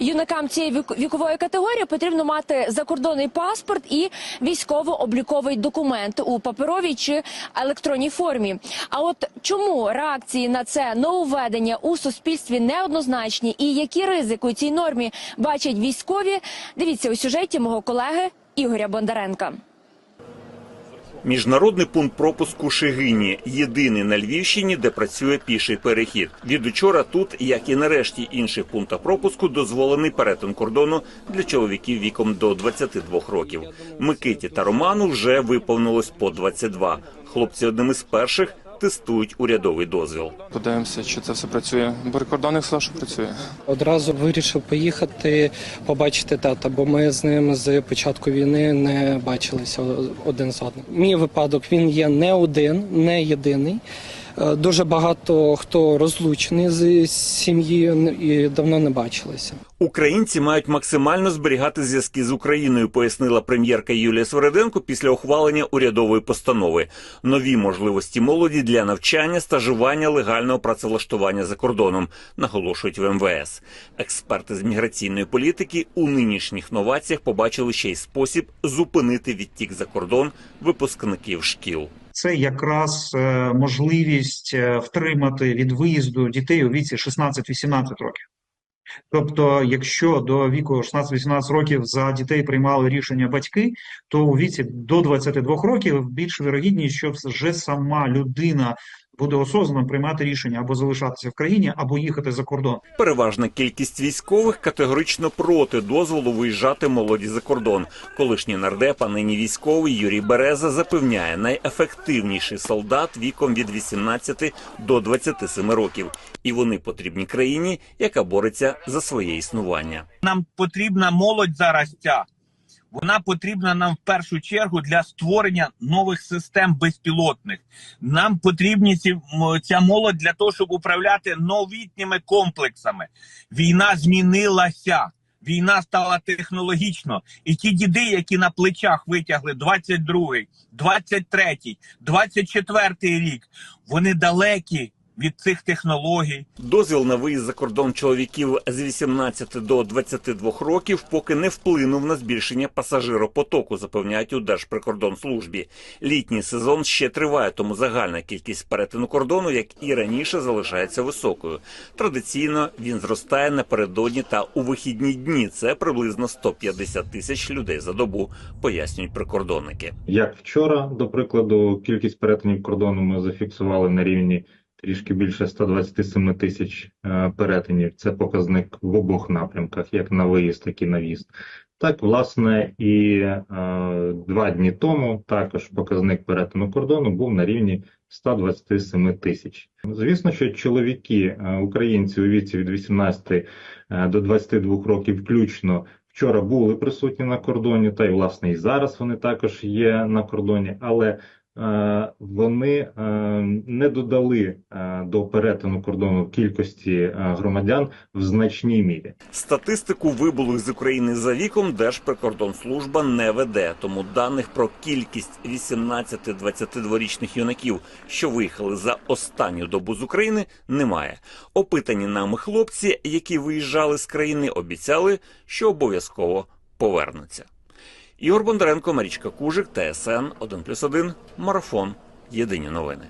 Юнакам цієї вік- вікової категорії потрібно мати закордонний паспорт і військово-обліковий документ у паперовій чи електронній формі. А от чому реакції на це нововведення у суспільстві неоднозначні і які ризики у цій нормі бачать військові? Дивіться у сюжеті мого колеги Ігоря Бондаренка. Міжнародний пункт пропуску Шигині єдиний на Львівщині, де працює піший перехід. Від учора тут, як і на решті інших пунктах пропуску, дозволений перетин кордону для чоловіків віком до 22 років. Микиті та Роману вже виповнилось по 22. Хлопці одним із перших тестують урядовий дозвіл. Подивимося, чи це все працює. Бо прикордонник сказав, що працює. Одразу вирішив поїхати, побачити тата, бо ми з ним з початку війни не бачилися один з одним. Мій випадок він є не один, не єдиний. Е, Дуже багато хто розлучений з сім'єю і давно не бачилися. Українці мають максимально зберігати зв'язки з Україною, пояснила прем'єрка Юлія Свереденко після ухвалення урядової постанови. Нові можливості молоді для навчання, стажування, легального працевлаштування за кордоном, наголошують в МВС. Експерти з міграційної політики у нинішніх новаціях побачили ще й спосіб зупинити відтік за кордон випускників шкіл. Це якраз е, можливість е, втримати від виїзду дітей у віці 16-18 років. Тобто, якщо до віку 16-18 років за дітей приймали рішення батьки, то у віці до 22 років більш вірогідність, що вже сама людина буде осознано приймати рішення або залишатися в країні, або їхати за кордон. Переважна кількість військових категорично проти дозволу виїжджати молоді за кордон. Колишній нардеп, а нині військовий Юрій Береза запевняє, найефективніший солдат віком від 18 до 27 років, і вони потрібні країні, яка бореться за своє існування. нам потрібна молодь зараз ця. Вона потрібна нам в першу чергу для створення нових систем безпілотних. Нам потрібні ці, ця молодь для того, щоб управляти новітніми комплексами. Війна змінилася. Війна стала технологічно, і ті діди, які на плечах витягли 22-й, 23-й, 24-й рік, вони далекі від цих технологій. Дозвіл на виїзд за кордон чоловіків з 18 до 22 років поки не вплинув на збільшення пасажиропотоку, запевняють у Держприкордонслужбі. Літній сезон ще триває, тому загальна кількість перетину кордону, як і раніше, залишається високою. Традиційно він зростає напередодні та у вихідні дні. Це приблизно 150 тисяч людей за добу, пояснюють прикордонники. Як вчора, до прикладу, кількість перетинів кордону ми зафіксували на рівні трішки більше 127 тисяч е, перетинів. Це показник в обох напрямках, як на виїзд, так і на в'їзд. Так, власне, і е, два дні тому також показник перетину кордону був на рівні 127 тисяч. Звісно, що чоловіки, е, українці у віці від 18 е, до 22 років включно вчора були присутні на кордоні, та й власне і зараз вони також є на кордоні, але вони е, не додали е, до перетину кордону кількості е, громадян в значній мірі. Статистику вибулих з України за віком Держприкордонслужба не веде, тому даних про кількість 18-22-річних юнаків, що виїхали за останню добу з України, немає. Опитані нами хлопці, які виїжджали з країни, обіцяли, що обов'язково повернуться. Ігор Бондаренко, Марічка Кужик, ТСН 1+,1, Марафон. Єдині новини.